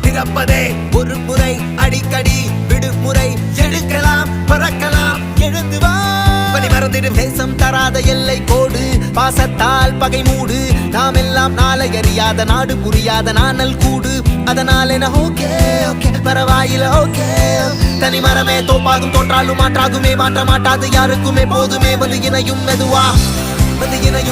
பிறப்பதே ஒரு முறை அடிக்கடி விடுமுறை. எடுக்கலாம் பறக்கலாம் எழுந்து பலி மறந்திடும் தேசம் தராத எல்லை கோடு. பாசத்தால் பகை மூடு. நாம் எல்லாம் நாளை அறியாத நாடு புரியாத நானல் கூடு. அதனால் என ஓகே ஓகே பரவாயில்ல ஓகே. தனி மரமே தோப்பாகும் தோற்றாலும் மாற்றாகுமே மாற்ற மாட்டாது. யாருக்குமே போதுமே வந்து இணையும் மெதுவா. வந்து இணையும்